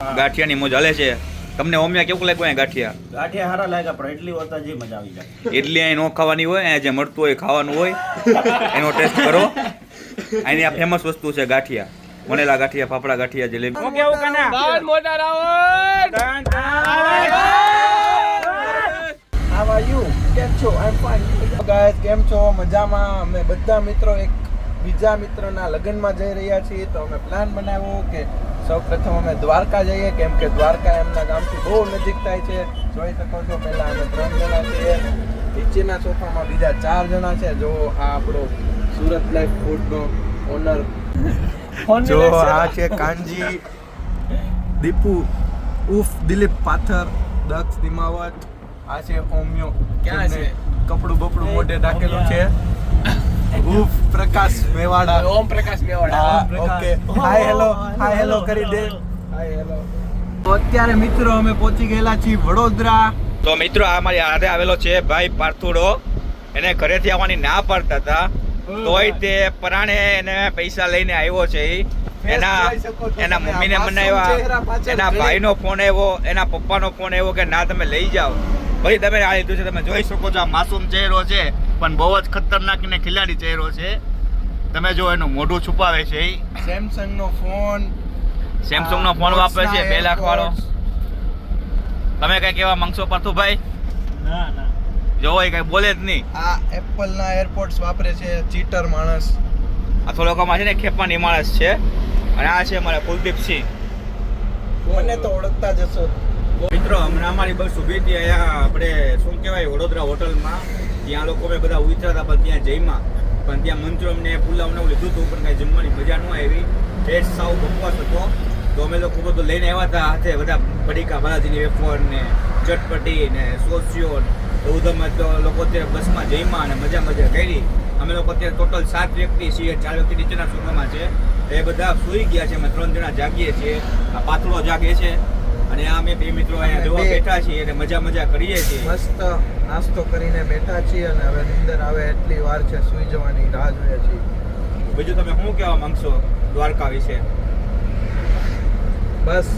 ગાંઠિયાની મોજ હલે છે. તમને ઓમ્યા કેવું લાગ્યું અહીંયા ગાંઠિયા? ગાંઠિયા સારા લાગ્યા પણ એટલી હોતા જે મજા આવી જાય. ઇડલી અહીં ન ખાવાની હોય અહીંયા જે મળતું હોય ખાવાનું હોય. એનો ટેસ્ટ કરો. અહીંની આ ફેમસ વસ્તુ છે ગાંઠિયા. વણેલા ગાંઠિયા ફાફડા ગાંઠિયા જલેબી હું કેવું કના? બાર મોટા રાવણ! How are you? કેમ છો? I'm fine. Guys, કેમ છો? મજામાં? અમે બધા મિત્રો એક બીજા મિત્રના લગ્નમાં જઈ રહ્યા છીએ તો અમે પ્લાન બનાવ્યો કે સૌપ્રથમ અમે દ્વારકા જઈએ કેમ કે દ્વારકા એમના ગામથી બહુ નજીક થાય છે. જોઈ શકો છો પહેલા અમે ત્રણ જણા છીએ. નીચેના સોફામાં બીજા ચાર જણા છે. જો આ આપણો સુરત લાઈફ ફૂડનો ઓનર. જો આ છે કાનજી દીપુ ઉફ દિલીપ પાથર દક્ષ દિમાવત. આ છે ઓમ્યો. ક્યાં છે? કપડું બપડું મોઢે રાખેલું છે. ઉફ Prakash Mewada. Om Prakash Mewada. Okay. Hi hello hi hello કરી દે. હાય હેલો તો અત્યારે મિત્રો અમે પહોંચી ગયેલા છીએ વડોદરા. તો મિત્રો આ મારી હાથે આવેલો છે ભાઈ પાર્થુડો. એને ઘરેથી આવવાની ના પાડતા હતા. તોય તે પરાણે એને પૈસા લઈને આવ્યો છે એના એના મમ્મીને મનાવ્યા. એના ભાઈનો ફોન આવ્યો એના પપ્પાનો ફોન આવ્યો કે ના તમે લઈ જાઓ. પછી તમે આ લીધું છે તમે જોઈ શકો છો આ માસૂમ ચહેરો છે પણ બહુ જ ખતરનાક ને ખિલાડી ચહેરો છે. તમે જો એનું મોઢું છુપાવે છે. એ સેમસંગ નો ફોન સેમસંગ નો ફોન વાપરે છે બે લાખ વાળો. તમે કઈ કેવા માંગશો પાર્થુભાઈ? ના ના. જોવો એ કઈ બોલે જ નહીં. આ એપલ ના એરપોર્ટ્સ વાપરે છે ચીટર માણસ. આ થોડોકમાં છે ને ખેપાની માણસ છે. અને આ છે અમારા કુલદીપસિંહ. મને તો ઓળખતા જ હશો. મિત્રો, હમણાં અમારી બસ ઊભી હતી અહીંયા આપણે શું કહેવાય, વડોદરા હોટલમાં. ત્યાં લોકો અમે બધા ઉતર્યા હતા, પણ ત્યાં જઈમાં પણ ત્યાં મંચુરમ ને પુલાવ ને લીધું હતું, પણ કાંઈ જમવાની મજા ન આવી. ટેસ્ટ સાવ બકવાસ હતો. તો અમે લોકો બધું લઈને આવ્યા હતા હાથે, બધા પડીકા ભાજીની વેફર ને ચટપટી ને સોસિયો એવું તમે લોકો અત્યારે બસમાં જઈમાં અને મજા મજા કરી. અમે લોકો અત્યારે ટોટલ સાત વ્યક્તિ છીએ, ચાર વ્યક્તિ નીચેના સોફામાં છે. એ બધા સૂઈ ગયા છે, અમે ત્રણ જણા જાગીએ છીએ. આ પાતળો જાગે છે. અને આ અમે બે મિત્રો અહીંયા જોવા બેઠા છીએ અને મજા મજા કરીએ છીએ. મસ્ત નાસ્તો કરીને બેઠા છીએ અને હવે નિંદર આવે એટલી વાર છે સુઈ જવાની રાહ જોઈએ છીએ. બીજું તમે શું કહેવા માંગશો દ્વારકા વિશે? બસ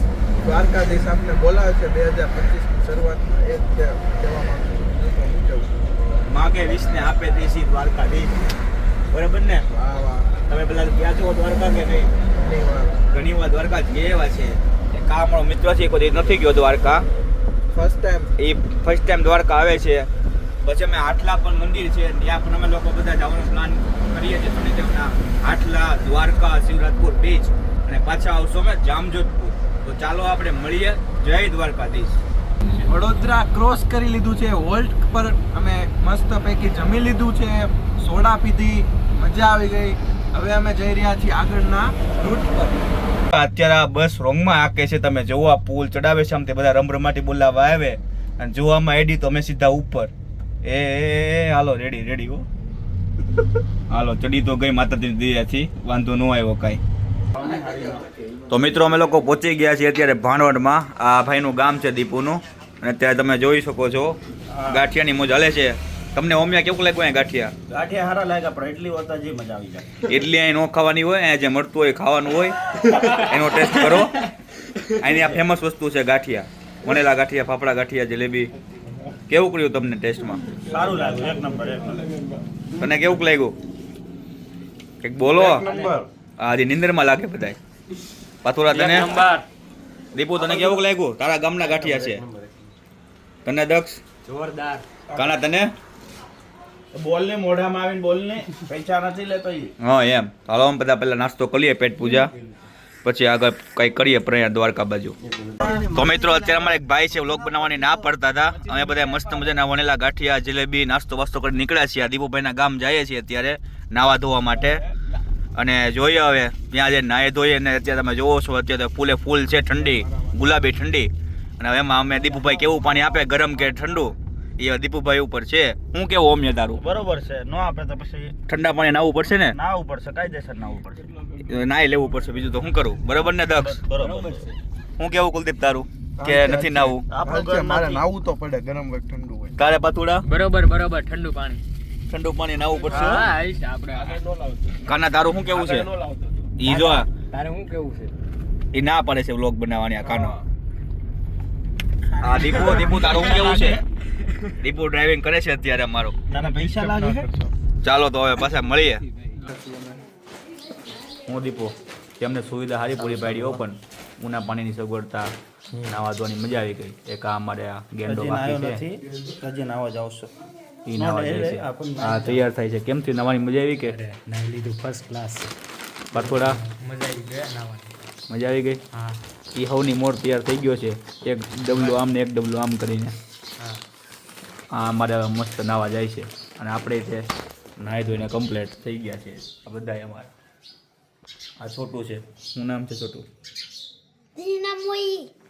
દ્વારકાધીશ આપને બોલાવે છે બે હજાર પચીસની શરૂઆતમાં એક જ કહેવા માંગુ છું. માગે વિષને આપે દેશી દ્વારકાધીશ. બરાબર ને? વાહ વાહ. તમે પેલા ગયા છો દ્વારકા કે નહીં? ઘણી વાર દ્વારકા ગયા એવા છે. એક આ અમારો મિત્ર છે કોઈ નથી ગયો દ્વારકા. ફર્સ્ટ ટાઈમ એ ફર્સ્ટ ટાઈમ દ્વારકા આવે છે. પછી અમે આટલા પણ મંદિર છે ત્યાં પણ અમે લોકો બધા જવાનો પ્લાન કરીએ છીએ શનિદેવના આટલા દ્વારકા શિવરાજપુર બીચ અને પાછા આવશો અમે જામજોધપુર. તો ચાલો આપણે મળીએ. જય દ્વારકાધીશ. વડોદરા ક્રોસ કરી લીધું છે વોલ્ટ પર અમે મસ્ત પૈકી જમી લીધું છે સોડા પીધી મજા આવી ગઈ. હવે અમે જઈ રહ્યા છીએ આગળના રૂટ પર. અત્યારે આ બસ રોંગમાં આકે છે, તમે જોવો આ પુલ ચડાવે છે, આમ તે બધા રમરમાટી બોલાવા આવે. અને જોવામાં એડી તો અમે સીધા ઉપર. એ હાલો રેડી રેડી હો. હાલો, ચડી તો ગઈ માતાજીની દયાથી, વાંધો ન આવ્યો કાંઈ. તો મિત્રો, અમે લોકો પહોંચી ગયા છીએ અત્યારે ભાણવડમાં. આ ભાઈનું ગામ છે દીપુનું. અને અત્યારે તમે જોઈ શકો છો, ગાંઠિયાની મોજ હલે છે. તમને ઓમિયા કેવું લાગ્યું અહીંયા ગાંઠિયા? ગાંઠિયા હારા લાગ્યા પણ એટલી હોતા જે મજા આવી જાય. ઇડલી અહીં નો ખાવાની હોય અહીંયા જે મળતું હોય ખાવાનું હોય. એનો ટેસ્ટ કરો. અહીંની આ ફેમસ વસ્તુ છે ગાંઠિયા. વણેલા ગાંઠિયા ફાફડા ગાંઠિયા જલેબી. કેવું કર્યું તમને ટેસ્ટમાં સારું લાગ્યું એક નંબર એક નંબર. તને કેવું લાગ્યું? કંઈક બોલો. આજે નિંદરમાં લાગે બધાય. પાથોરા તને? દીપુ તને કેવું લાગ્યું? તારા ગામના ગાંઠિયા છે. તને દક્ષ? જોરદાર. કાના તને? બોલ ને મોઢામાં આવીને બોલને, પૈસા નથી લેતો હા, એમ. હાલો અમે બધા પહેલા નાસ્તો કરીએ, પેટ પૂજા. પછી આગળ કંઈક કરીએ, પ્રયાણ દ્વારકા બાજુ. તો મિત્રો, અત્યારે અમારે એક ભાઈ છે વ્લોગ બનાવવાની ના પડતા હતા. અમે બધા મસ્ત મજાના વણેલા ગાંઠિયા, જલેબી, નાસ્તો વાસ્તો કરી નીકળ્યા છીએ. દીપુભાઈના ગામ જઈએ છીએ અત્યારે, નાવા ધોવા માટે. અને જોઈએ હવે, ત્યાં જે નાહી ધોઈએ ને અત્યારે તમે જોવો છો, અત્યારે ફૂલે ફૂલ છે ઠંડી, ગુલાબી ઠંડી. અને હવે એમાં અમે દીપુભાઈ કેવું પાણી આપે, ગરમ કે ઠંડુ? એ દીપુભાઈ ઉપર છે. હું કેવું ઓમ તારું? બરોબર છે. નો આપે તો પછી ઠંડા પાણી નાવું પડશે ને? નાવું પડશે. કાયદેસર નાવું પડશે. નાઈ લેવું પડશે બીજું તો શું કરું? બરોબર ને દક્ષ? બરોબર. છે. હું કેવું કુલદીપ તારું? કે નથી નાવું મારે નાવું તો પડે ગરમ હોય ઠંડુ હોય. તારે પાતુડા? બરોબર બરોબર. ઠંડુ પાણી. ઠંડુ પાણી નાવું હા પડશે આપણે કાના તારું શું કેવું છે? ઈ જો તારે શું કેવું છે? એ ના પડે છે વ્લોગ બનાવવાની આ કાનો. હા દીપુ દીપુ તારું કેવું છે? દીપુ ડ્રાઇવિંગ કરે છે અત્યારે અમારો. તારા પૈસા લાગે છે? ચાલો તો હવે પાછા મળીએ. હું દીપુ તેમને સુવિધા સારી પૂરી પાડી ઓપન ઉના પાણીની સગવડતા નાવા ધોવાની મજા આવી ગઈ. એક આ અમારે આ ગેંડો બાકી છે? હજી નાવા જાવ છો ઈ નાવા જાય છે. આ હા તૈયાર થાય છે. કેમ થયું નવાની મજા આવી કે? નાઈ લીધું ફર્સ્ટ ક્લાસ પાથોડા મજા આવી ગયા નાવાની. મજા આવી ગઈ. હા. ઈ હવની મોર તૈયાર થઈ ગયો છે. એક ડબલું આમ ને એક ડબલું આમ કરીને. હા. આ અમારે હવે મસ્ત નાવા જાય છે. અને આપણે તે નાહી ધોઈને કમ્પ્લીટ થઈ ગયા છે. આ બધા અમારે. આ છોટું છે. શું નામ છે છોટું?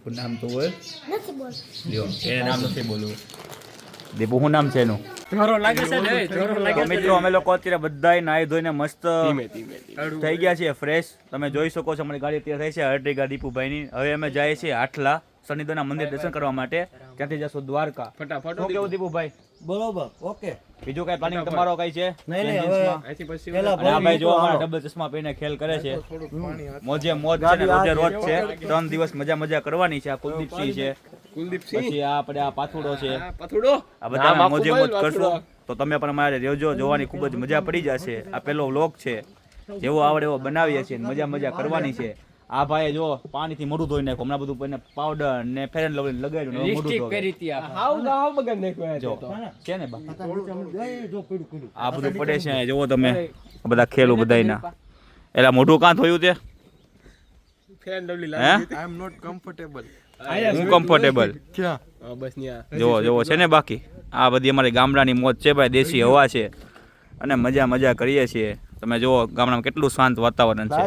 નામ તો હોય? નથી બોલ એને નામ નથી બોલવું. દીપુ શું નામ છે એનું? મિત્રો અમે લોકો અત્યારે બધાય નાહી ધોઈને મસ્ત થઈ ગયા છે ફ્રેશ તમે જોઈ શકો છો અમારી ગાડી અત્યારે થઈ છે અર્ટિગા દીપુભાઈની. હવે અમે જઈએ છીએ આઠલા શનિદેવના મંદિર દર્શન કરવા માટે ત્યાંથી જશો? દ્વારકા. ફટાફટ. શું કેવું દીપુભાઈ? બરોબર ઓકે. બીજું કઈ પ્લાનિંગ તમારો કઈ છે? નહીં નહીં પછી આ ભાઈ જો અમારા ડબલ ચશ્મા પહેરીને ખેલ કરે છે. મોજે મોજ છે ને રોજે રોજ છે. ત્રણ દિવસ મજા મજા કરવાની છે આ કુલદીપસિંહ છે. કુલદીપસિંહ. પછી આ આપણે આ પાથુડો છે. પાથુડો? આ બધા મોજે મોજ કરશો. તો તમે પણ અમારે રેજો જોવાની ખૂબ જ મજા પડી જશે. આ પેલો વ્લોગ છે. જેવો આવડે એવો બનાવીએ છીએ મજા મજા કરવાની છે. આ ભાઈ જો પાણીથી મોઢું ધોઈ નાખ્યું. હમણાં બધું એને પાવડર ને ફેર એન્ડ લવલી લગાડ્યું ને મોઢું ધોઈ કરી હતી આ હાવ હાવ બગડ નાખ્યો જો તો. છે ને બા? આ બધું પડે છે જોવો તમે. બધા ખેલું બધાયના. એલા મોઢું કાં થયું તે? ડબલી હે? લાગી આઈ એમ નોટ કમ્ફર્ટેબલ હું કમ્ફર્ટેબલ ક્યાં? બસ ન્યા જોવો જોવો છે ને બાકી? આ બધી અમારી ગામડાની મોજ છે ભાઈ દેશી હવા છે. અને મજા મજા કરીએ છીએ. તમે જુઓ ગામડામાં કેટલું શાંત વાતાવરણ છે.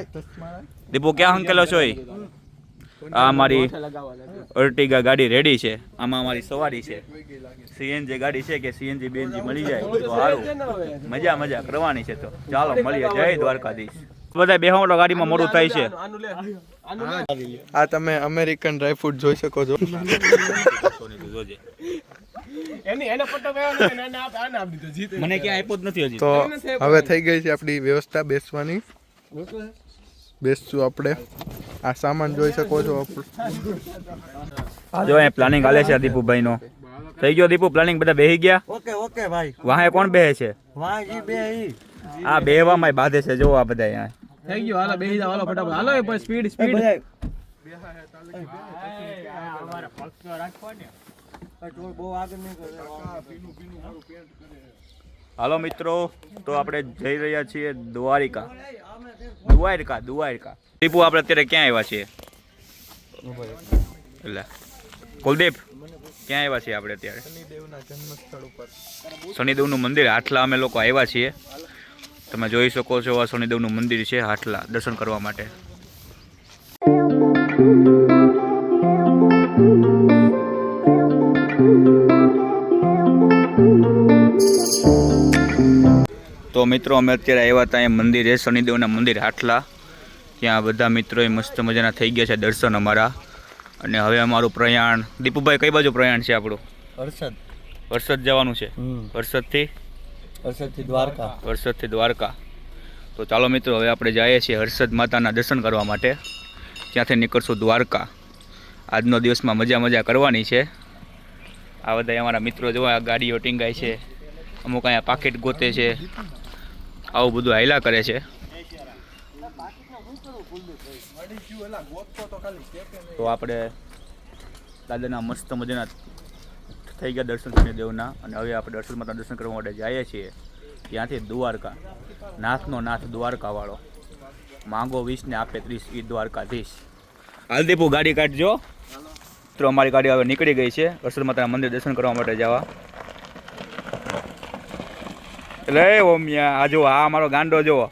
દીપુ ક્યાં હંકેલો છો એ આ અમારી અર્ટિગા ગાડી રેડી છે. આમાં અમારી સવારી છે. સીએનજી ગાડી છે કે સીએનજી બેનજી મળી જાય તો સારું મજા મજા કરવાની છે તો. ચાલો મળીએ. જય દ્વારકાધીશ. બધા બેહવાનો ગાડીમાં મોડું થાય છે. આનું લે આનું લે આ તમે અમેરિકન ડ્રાયફ્રૂટ જોઈ શકો છો. મને ક્યાં આપ્યો જ નથી હજી. તો હવે થઈ ગઈ છે આપણી વ્યવસ્થા બેસવાની. બેસશું આપણે. આ સામાન જોઈ શકો છો જો એ પ્લાનિંગ હાલે છે દીપુભાઈ નો થઈ ગયો દીપુ પ્લાનિંગ બધા બેહી ગયા? ઓકે ઓકે ભાઈ. વાહે કોણ બેહે છે? વાહ બેહી આ બેહવામાં બાંધે છે જો આ બધા અહીંયા. થઈ ગયો હાલો બેહી જાવ હાલો ફટાફટ. હાલો એ સ્પીડ સ્પીડ બધા બહુ આગળ નહીં કરે. હાલો મિત્રો, તો આપણે જઈ રહ્યા છીએ દ્વારિકા. દ્વારકા દ્વારકા. દીપુ, આપણે અત્યારે ક્યાં આવ્યા છીએ? એટલે. કુલદીપ, ક્યાં આવ્યા છીએ આપણે અત્યારે? શનિદેવના મંદિર, આટલા અમે લોકો આવ્યા છીએ. તમે જોઈ શકો છો આ શનિદેવનું મંદિર છે હાટલા દર્શન કરવા માટે. તો મિત્રો અમે અત્યારે આવ્યા હતા મંદિરે શનિદેવના મંદિર આટલા ત્યાં બધા મિત્રોએ મસ્ત મજાના થઈ ગયા છે દર્શન અમારા. અને હવે અમારું પ્રયાણ દીપુભાઈ કઈ બાજુ પ્રયાણ છે આપણું? હર્ષદ. વરસાદ જવાનું છે? હમ. વરસાદથી હર્ષદથી દ્વારકા. હર્ષદથી દ્વારકા. તો ચાલો મિત્રો હવે આપણે જઈએ છીએ હર્ષદ માતાના દર્શન કરવા માટે. ત્યાંથી નીકળશું દ્વારકા. આજનો દિવસમાં મજા મજા કરવાની છે. આ બધા અમારા મિત્રો જોવા ગાડીઓ ટીંગાય છે. અમુક અહીંયા પાકેટ ગોતે છે. આવું બધું હાયલા કરે છે. તો આપણે દાદાના મસ્ત મજાના થઈ ગયા દર્શન શનિદેવના અને હવે આપણે દર્શન માતા દર્શન કરવા માટે જઈએ છીએ ત્યાંથી દ્વારકા. નાથનો નાથ દ્વારકાવાળો. માંગો વીસ ને આપે ત્રીસ એ દ્વારકાધીશ. હાલદીપુ ગાડી કાઢજો. તો અમારી ગાડી હવે નીકળી ગઈ છે. દર્શન માતાના મંદિર દર્શન કરવા માટે જવા. એ ઓમિયા આ જો આ અમારો ગાંડો જુઓ.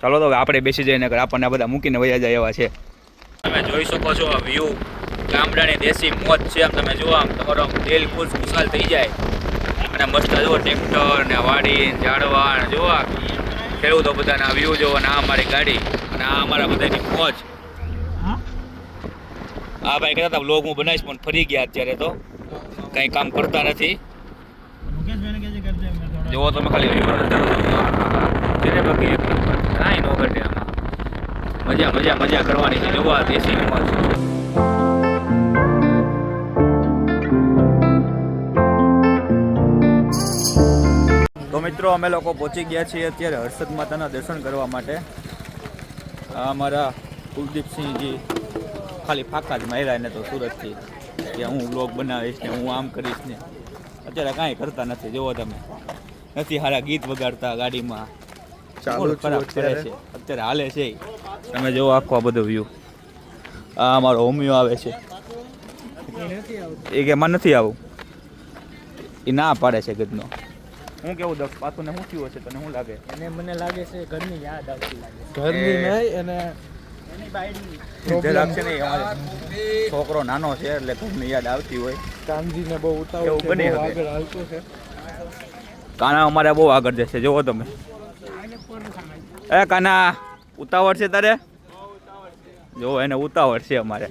ચાલો તો આપણે બેસી જઈને આપણને બધા મૂકીને વયા જાય એવા છે. તમે જોઈ શકો છો વ્યૂ ગામડાની દેશી મોજ છે આમ તમે જુઓ આમ, તમારો દિલ ખુશ ખુશાલ થઈ જાય. અને મસ્ત જુઓ ટ્રેક્ટર ને વાડી ને ઝાડવા ને જુઓ આ. ખેડૂતો બધાના વ્યૂ જુઓ ને આ અમારી ગાડી અને આ અમારા બધાની મોજ. આ ભાઈ કહેતા હતા વ્લોગ હું બનાવીશ પણ ફરી ગયા અત્યારે તો. કંઈ કામ કરતા નથી. જોવો તમે ખાલી તેને બાકી કાંઈ ન ઘટે આમાં. મજા મજા મજા કરવાની છે. જોવા દેશી મોજ તો મિત્રો અમે લોકો પહોંચી ગયા છીએ અત્યારે હર્ષદ માતાના દર્શન કરવા માટે. આ અમારા કુલદીપસિંહજી ખાલી ફાકા જ માર્યા ને તો સુરતથી. કે હું બ્લોગ બનાવીશ ને હું આમ કરીશ ને. અત્યારે કાંઈ કરતા નથી જુઓ તમે. નથી સારા ગીત વગાડતા ગાડીમાં. ચાલુ ખરાબ કરે અત્યારે. છે. અત્યારે હાલે છે તમે જુઓ આખો આ બધો વ્યૂ આ અમારો હોમિયો આવે છે. એ કે એમાં નથી આવું. એ ના પાડે છે ગદનો. હું કેવું દક્ષ પાછું ને શું થયું હશે તને શું લાગે? અને મને લાગે છે ઘરની યાદ આવતી લાગે ઘરની નહીં અને છોકરો નાનો છે એટલે ઘરની યાદ આવતી હોય. કાનજીને બહુ ઉતાવળ એવું બહુ આગળ હાલતું છે. કાના અમારે બહુ આગળ જશે જોવો તમે. એ કાના ઉતાવળ છે તારે? જો એને ઉતાવળ છે અમારે.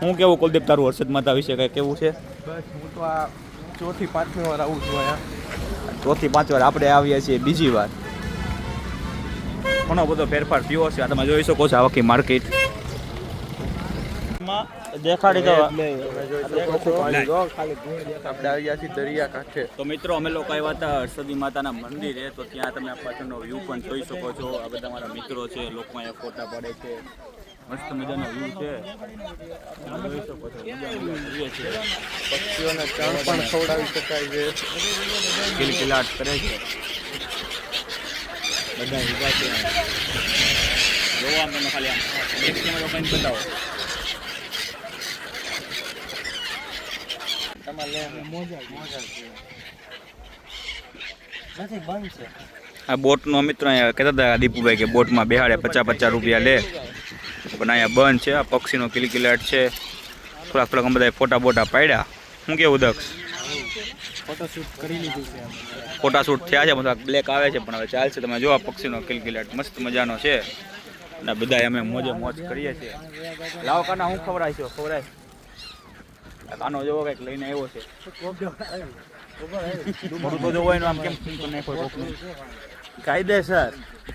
હું કેવું કુલદીપ તારું હર્ષદ માતા વિશે કઈ કેવું છે? બસ હું તો આ ચોથી પાંચમી વાર આવું છું ચોથી પાંચ વાર આપણે આવીએ છીએ બીજી વાર. ઘણો બધો ફેરફાર થયો છે આ તમે જોઈ શકો છો આ આખી માર્કેટ દેખાડી દો. તો મિત્રો અમે લોકો આવ્યા હતા હર્ષદી માતાના મંદિરે. તો ત્યાં તમે આ પાછળનો વ્યૂ પણ જોઈ શકો છો. આ બધા મારા મિત્રો છે લોકો અહીંયા ફોટા પડે છે. મસ્ત મજાનો વ્યૂ છે. પક્ષીઓને ચણ પણ ખવડાવી શકાય છે. કિલકિલાટ કરે છે. બધા ઊભા છે જોવા મને ખાલી આમ એક કેમેરો કંઈ બતાવો આ બોટનો મિત્ર અહીંયા કહેતા હતા દીપુભાઈ કે બોટમાં બેહાડે પચાસ પચાસ રૂપિયા લે. પણ અહીંયા બંધ છે, આ પક્ષીનો કિલકિલાટ છે. થોડાક થોડાક બધા ફોટા બોટા પાડ્યા. શું કેવું, દક્ષ? ફોટોશૂટ કરી લીધું છે ફોટોશૂટ થયા છે બધા બ્લેક આવે છે પણ હવે ચાલશે. તમે જો આ પક્ષીનો કિલકિલાટ. મસ્ત મજાનો છે. અને બધા અમે મોજે મોજ કરીએ છીએ. લાવો કાના હું ખવડાય છો ખવડાય કાનો જેવો કંઈક લઈને આવ્યો છે. તો જોવો એનું આમ કેમ. કાયદેસર.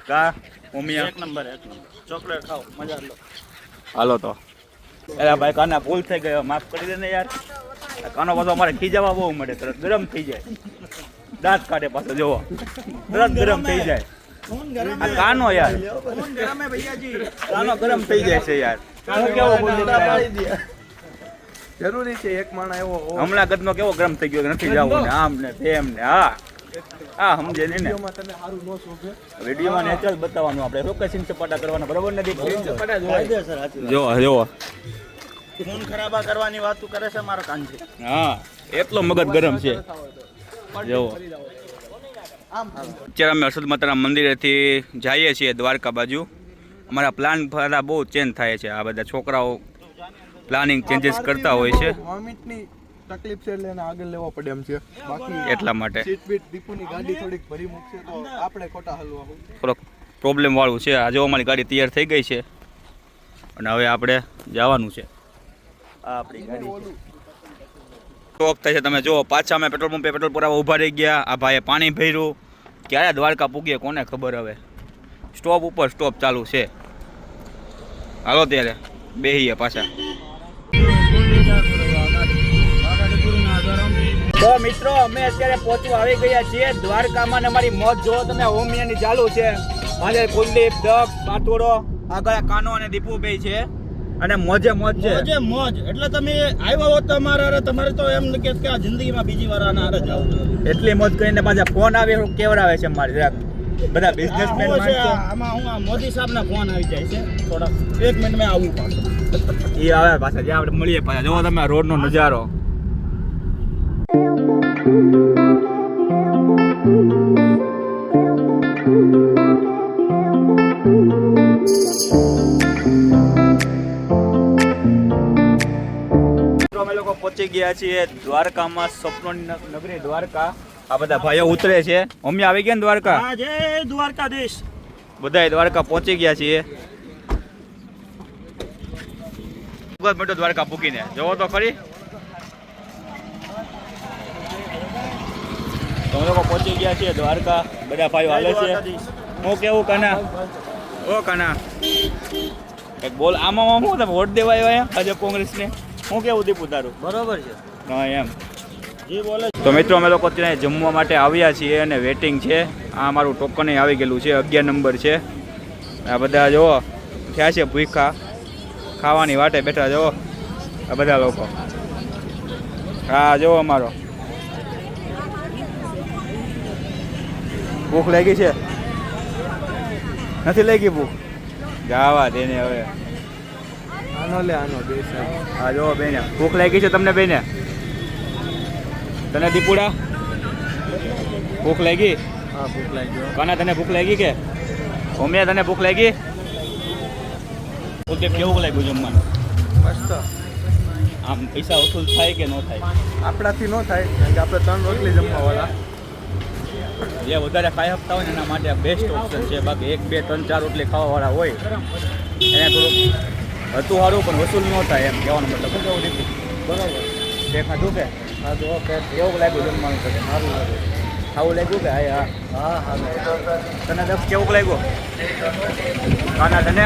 કા મમ્મી એક નંબર એક નંબર. ચોકલેટ ખાઓ મજા લો. હાલો તો. અરે ભાઈ કાના ભૂલ થઈ ગયો માફ કરી દે ને યાર. કાનો પાછો અમારે ખીજાવા બહુ મળે તરત ગરમ થઈ જાય. દાંત કાઢે પાછો જોવો તરત ગરમ થઈ જાય. આ કાનો યાર. કાનો ગરમ થઈ જાય છે યાર. કેવો જરૂરી છે એક માણસ એવો હમણાં ગદનો કેવો ગરમ થઈ ગયો નથી જવું ને આમ ને તેમ ને હા. હા સમજે ને. વિડીયોમાં નેચરલ બતાવવાનું આપણે. લોકેશન સપાટા કરવાના બરોબર નથી જો જો ખૂન ખરાબા કરવાની વાતો કરે છે મારો કાનજી. હા એટલો મગજ ગરમ છે. જો અત્યારે અમે અસદ માતાના મંદિરેથી જઈએ છીએ દ્વારકા બાજુ. અમારા પ્લાન બધા બહુ ચેન્જ થાય છે. આ બધા છોકરાઓ પ્લાનિંગ ચેન્જીસ કરતા હોય છે. તકલીફ છે એટલે એને આગળ લેવો પડે એમ છે. બાકી એટલા માટે. સીટ બીટ દીપુની ગાડી થોડીક ભરી મૂકશે તો આપણે ખોટા હલવા થોડોક પ્રોબ્લેમ વાળું છે. આજે અમારી ગાડી તૈયાર થઈ ગઈ છે. અને હવે આપણે જવાનું છે. આપણી ગાડી થાય છે તમે જુઓ, પાછા અમે પેટ્રોલ પંપે પેટ્રોલ પુરાવા ઊભા રહી ગયા. આ ભાઈએ પાણી ભર્યું. ક્યારે દ્વારકા પૂગીએ કોને ખબર હવે? સ્ટોપ ઉપર સ્ટોપ ચાલુ છે. હાલો ત્યારે, બેહીએ પાછા. તો મિત્રો, અમે અત્યારે પહોંચવા આવી ગયા છીએ દ્વારકામાં ને અમારી મોત જો તમે, હોમિયાની ચાલુ છે. માલે કુલદીપ, દક્ષ પાતોડો આગળ કાનો અને દીપુભાઈ છે. અને મોજે મોજ છે. મોજે મોજ. એટલે તમે આવ્યા હો તમારા અમારા તમારે તો એમ કે કે આ જિંદગીમાં બીજી વાર આના અરે જાવ એટલી મોજ કરીને પાછા ફોન આવે એવું કેવડાવે છે મારી જરાક. બધા બિઝનેસમેન છે, આમાં હું આ મોદી સાહેબના ફોન આવી જાય છે. થોડા એક મિનિટ મેં આવું પાછું. એ આવે પાછા જ્યાં આપણે મળીએ પાછા. જોવો તમે રોડનો નજારો. મિત્રો અમે લોકો પહોંચી ગયા છીએ દ્વારકામાં સપનોની નગરી દ્વારકા. આ બધા ભાઈઓ ઉતરે છે. મમ્મી આવી ગયા ને દ્વારકા? હા જય દ્વારકાધીશ. બધા દ્વારકા પહોંચી ગયા છીએ. મોટો દ્વારકા પૂકીને. જોવો તો ખરી. તમે અમે લોકો પહોંચી ગયા છીએ દ્વારકા. બધા ભાઈઓ હાલે છે. હું કેવું કાના? ઓ કાના. એક બોલ આમાં હું તમે વોટ દેવા આવ્યા આજે કોંગ્રેસને? હું કેવું દીપું તારું? બરોબર છે. હા એમ. જે બોલે તો મિત્રો અમે લોકો ત્યાં જમવા માટે આવ્યા છીએ અને વેટિંગ છે. આ મારું ટોકન આવી ગયેલું છે અગિયાર નંબર છે. આ બધા જુઓ થયા છે ભૂખા ખાવાની વાટે બેઠા જુઓ. આ બધા લોકો. હા જુઓ અમારો. ભૂખ લાગી છે? નથી લાગી ભૂખ? જાવા દેને હવે. આનો લે આનો બે હા જો બેને. ભૂખ લાગી છે તમને બેને? તને દીપુડા? ભૂખ લાગી? હા ભૂખ લાગી કાના તને ભૂખ લાગી કે? ઓમિયા તને ભૂખ લાગી? ઓકે કેવું લાગ્યું જમવાનું? મસ્ત. આમ પૈસા વસૂલ થાય કે ન થાય? આપણાથી ન થાય કારણ કે આપણે ત્રણ રોટલી જમવા વાળા જે વધારે ખાઈ શકતા હોય ને એના માટે બેસ્ટ ઓપ્શન છે. બાકી એક બે ત્રણ ચાર રોટલી ખાવાવાળા હોય. એને થોડુંક હતું સારું પણ વસૂલ ન થાય એમ કહેવાનો મતલબ. શું કેવું દીધું બરાબર. તે ખાધું કે, હા તો ઓકે કેવું લાગ્યું જમવાનું તને, સારું લાગ્યું. ખાવું લાગ્યું કે? હા હા. હા હા તને દક્ષ કેવું લાગ્યું? ખાના તને?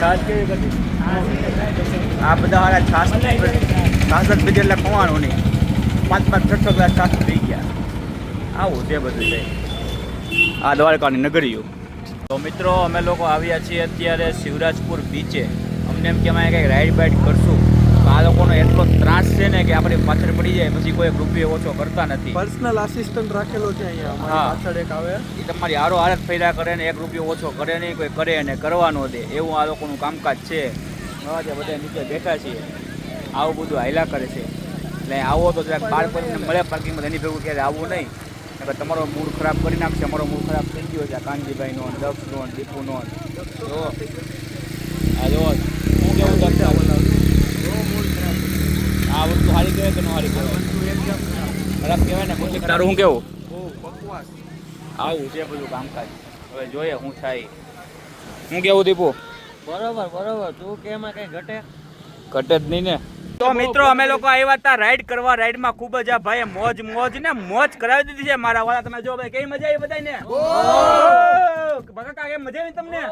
છાસ કેવી કરી આ બધા હારા છાસ છાસ જ બીજે એટલે ખવાનું નહીં. પાંચ પાંચ, છ છ ગ્લાસ છાસ પી ગયા. આવું તે બધું જાય આ દ્વારકાની નગરીઓ. તો મિત્રો અમે લોકો આવ્યા છીએ અત્યારે શિવરાજપુર બીચે અમને એમ કે અમે કંઈક રાઈડ બાઈડ કરશું. તો આ લોકોનો એટલો ત્રાસ છે ને કે આપણે પાછળ પડી જાય પછી કોઈ રૂપિયો ઓછો કરતા નથી. પર્સનલ આસિસ્ટન્ટ રાખેલો છે અહીંયા. હા. પાછળ એક આવે. એ તમારી હારો હારત ફેર્યા કરે ને એક રૂપિયો ઓછો કરે નહીં કોઈ કરે ને કરવા ન દે. એવું આ લોકોનું કામકાજ છે. જે બધા નીચે બેઠા છીએ આવું બધું હાયલા કરે છે. એટલે આવો તો જરાક બાર મળે પાર્કિંગમાં એની ભેગું ક્યારે આવવું નહીં. નકર તમારો મૂડ ખરાબ કરી નાખશે અમારો મૂડ ખરાબ થઈ ગયો છે. આ કાનજીભાઈનો દક્ષનો દીપુનો જો. આ જો. શું કેવું દક્ષ આ વસ્તુ સારી કહેવાય કે ન સારી કહેવાય? ખરાબ. કહેવાય ને? પછી તારું શું કેવું? આવું છે બધું કામકાજ. હવે જોઈએ હું થાય. હું કેવું દીપુ? બરોબર બરોબર. તું કે એમાં કઈ ઘટે? ઘટે જ નહીં ને. તો મિત્રો અમે લોકો આવ્યા હતા રાઈડ કરવા રાઈડમાં ખૂબ જ આ ભાઈ મોજ મોજ ને મોજ કરાવી દીધી છે મારા વાળા. તમે જો ભાઈ કેવી મજા આવી બધાને કાકા મજા આવી તમને?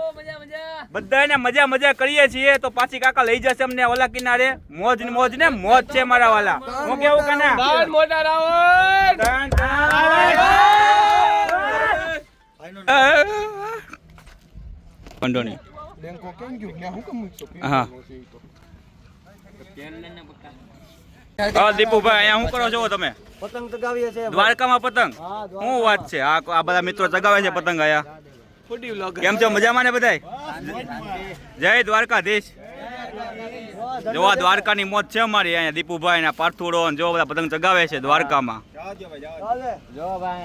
બધાને મજા મજા. કરીએ છીએ. તો પાછી કાકા લઈ જશે અમને ઓલા કિનારે. મોજ ને મોજ ને મોજ છે મારા વાલા. હું કેવું કના મોટા રાવણ! હું મૂકશો? હા દીપુભાઈ અહીંયા શું કરો છો તમે? પતંગ ચગાવીએ છે દ્વારકામાં પતંગ? શું વાત છે? આ આ બધા મિત્રો ચગાવે છે પતંગ આયા કેમ છો? મજામાં ને બધાય? જય દ્વારકાધીશ. જો આ દ્વારકાની મોત છે અમારી અહીંયા દીપુભાઈ ના પાર્થુડો ને જો બધા પતંગ ચગાવે છે દ્વારકામાં.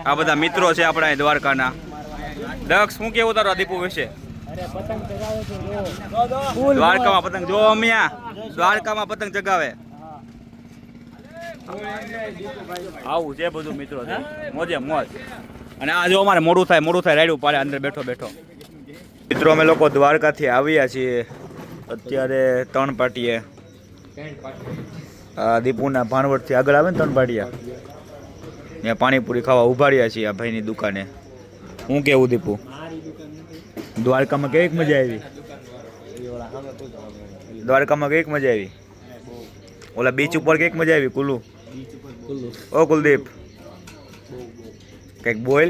આ બધા મિત્રો છે આપણા અહીં દ્વારકાના. દક્ષ શું કેવું તારો દીપુ વિશે? દ્વારકામાં પતંગ. જો અમિયા દ્વારકામાં પતંગ ચગાવે. આવું છે બધું મિત્રો છે મોજે મોજ. અને આ જો અમારે મોડું થાય મોડું થાય રાડ્યું પાડે અંદર બેઠો બેઠો. મિત્રો અમે લોકો દ્વારકાથી આવ્યા છીએ. અત્યારે ત્રણ પાટીએ. દીપુના ભાણવટથી આગળ આવે ને ત્રણ પાટિયા? ત્યાં પાણીપુરી ખાવા ઊભા રહ્યા છીએ આ ભાઈની દુકાને. હું કેવું દીપુ? દ્વારકામાં કેવીક મજા આવી? દ્વારકામાં કંઈક મજા આવી? ઓલા બીચ ઉપર કંઈક મજા આવી કુલુ ઓ કુલદીપ. કંઈક બોલ.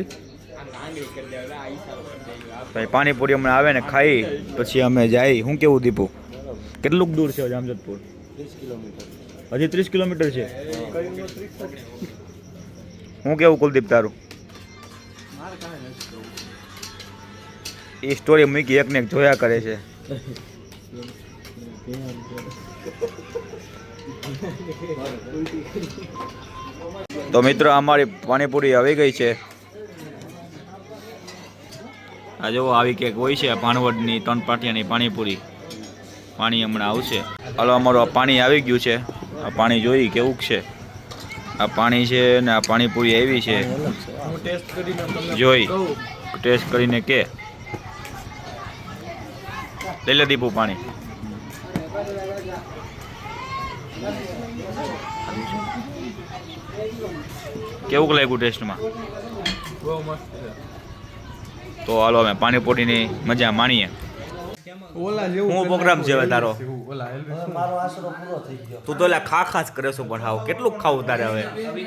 પછી પાણીપુરી હમણાં આવે ને ખાઈ, પછી અમે જાય. શું કેવું દીપુ? કેટલુંક દૂર છે જામજતપુર હજી ત્રીસ કિલોમીટર છે. હું કેવું કુલદીપ તારું? એ સ્ટોરી મૂકી એકને એક જોયા કરે છે. તો મિત્રો, અમારી પાણીપુરી આવી ગઈ છે. આ જો આવી કેક હોય છે ભાણવડની ત્રણ પાટિયાની પાણીપુરી. પાણી હમણાં આવશે. હાલો, અમારું આ પાણી આવી ગયું છે. આ પાણી જોઈ કેવું છે? આ પાણી છે ને આ પાણીપુરી આવી છે. જોઈ, ટેસ્ટ કરીને કે. લઈ લે દીપુ પાણી. કેવું લાગ્યું ટેસ્ટમાં? બહુ મસ્ત છે. તો હાલો અમે પાણીપુરીની મજા માણીએ. ઓલા જેવું હું પ્રોગ્રામ છે હવે તારો. મારો આશરો પૂરો થઈ ગયો. તું તો ખા ખાસ કરે છો પણ હાવ. કેટલું ખાવું તારે હવે? હવે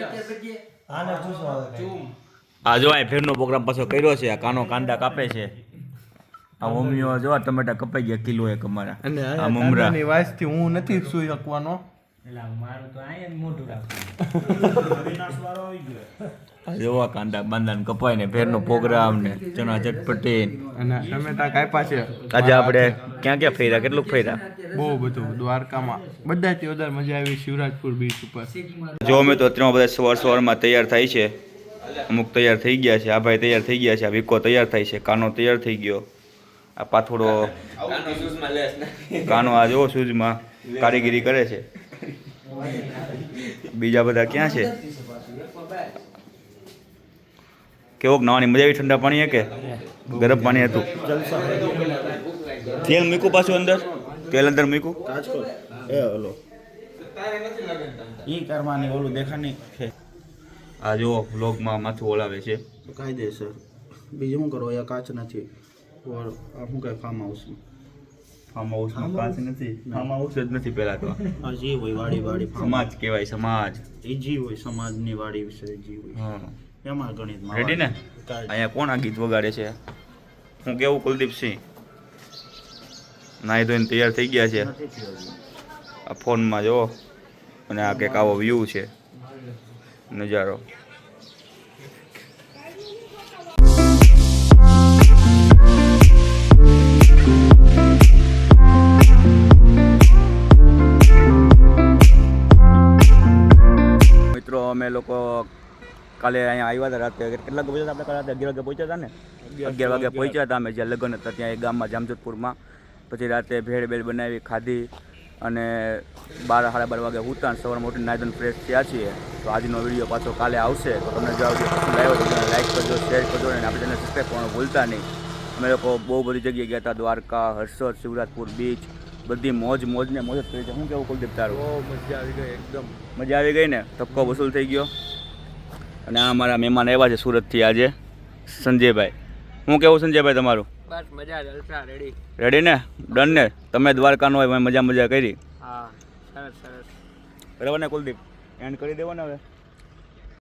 આ જો આ ફેરનો પ્રોગ્રામ પાછો કર્યો છે આ કાનો કાંદા કાપે છે. આ મમ્મીઓ જો આ ટમેટા કપાઈ ગયા કિલો એક અમારા. અને આ મમરા. કાંદાની વાસથી હું નથી સુઈ શકવાનો. આ જો આ કાંદા બાંદા ને કપાય ને ફેરનો પ્રોગ્રામ ને ચણા ચટપટી અને ટમેટા કાપ્યા છે. આજે આપણે ક્યાં ક્યાં ફર્યા? કેટલું ફર્યા? બહુ બધું દ્વારકામાં. બધાથી વધારે મજા આવી શિવરાજપુર બીચ ઉપર. જો અમે તો અત્યારે બધા સવાર સવારમાં તૈયાર થાય છે. અમુક તૈયાર થઈ ગયા છે આ ભાઈ તૈયાર થઈ ગયા છે આ વિકો તૈયાર થાય છે કાનો તૈયાર થઈ ગયો. આ પાથોડો કાનો આ જો શૂઝમાં કારીગીરી કરે છે. બીજા બધા ક્યાં છે? કેવોક નાવાની મજા આવી ઠંડા પાણી કે? ગરમ પાણી હતું. તેલ મૂકું પાછું અંદર? તેલ અંદર મૂકું એ ઓલો. ઈ કરવાની ઓલું દેખાની છે. આ જો વ્લોગમાં માથું ઓલાવે છે. તો કાયદેસર બીજું શું કરો? અહીંયા કાચ નથી. ઓર શું કહે ફાર્મ હાઉસમાં ફાર્મ હાઉસમાં પાસે નથી. ફાર્મ હાઉસ જ નથી પહેલા તો. આ જી હોય વાડી વાડી સમાજ કહેવાય સમાજ. એ જી હોય સમાજની વાડી વિશે જી હોય. હા. એમાં ગણિત રેડી ને? અહીંયા કોણ આ ગીત વગાડે છે? હું કેવું કુલદીપસિંહ? નાહી ધોઈને તૈયાર થઈ ગયા છે. આ ફોનમાં જો. અને આ કંઈક આવો વ્યૂ છે. નજારો. મિત્રો અમે લોકો કાલે અહીંયા આવ્યા હતા રાતે કેટલા વાગે પહોંચ્યા હતા આપણે? રાતે અગિયાર વાગે પહોંચ્યા હતા ને? અગિયાર વાગે પહોંચ્યા હતા અમે જ્યાં લગ્ન હતા ત્યાં એ ગામમાં જામજોધપુરમાં. પછી રાતે ભેળ બેળ બનાવી ખાધી અને બાર સાડા બાર વાગે ઉતાર સવારમાં મોટી નાયદન ફ્રેશ થયા છીએ. તો આજનો વીડિયો પાછો કાલે આવશે. તો તમને જો આ આવ્યો તો લાઈક કરજો શેર કરજો અને આપણે તેને સબસ્ક્રાઈબ કરવાનું ભૂલતા નહીં. અમે લોકો બહુ બધી જગ્યાએ ગયા હતા. દ્વારકા હર્ષદ શિવરાજપુર બીચ બધી મોજ મોજ ને મોજ થઈ જાય છે. શું કેવું કુલદીપ તારું? મજા આવી ગઈ એકદમ. મજા આવી ગઈ ને? ધક્કો વસૂલ થઈ ગયો. અને આ અમારા મહેમાન આવ્યા છે સુરતથી આજે. સંજયભાઈ. હું કેવું સંજયભાઈ તમારું? બસ મજા જલસા રેડી રેડી ને? ડન ને? તમે દ્વારકાનો હોય મજા મજા કરી? હા સરસ સરસ. બરાબર ને કુલદીપ? એન્ડ કરી દેવો ને હવે.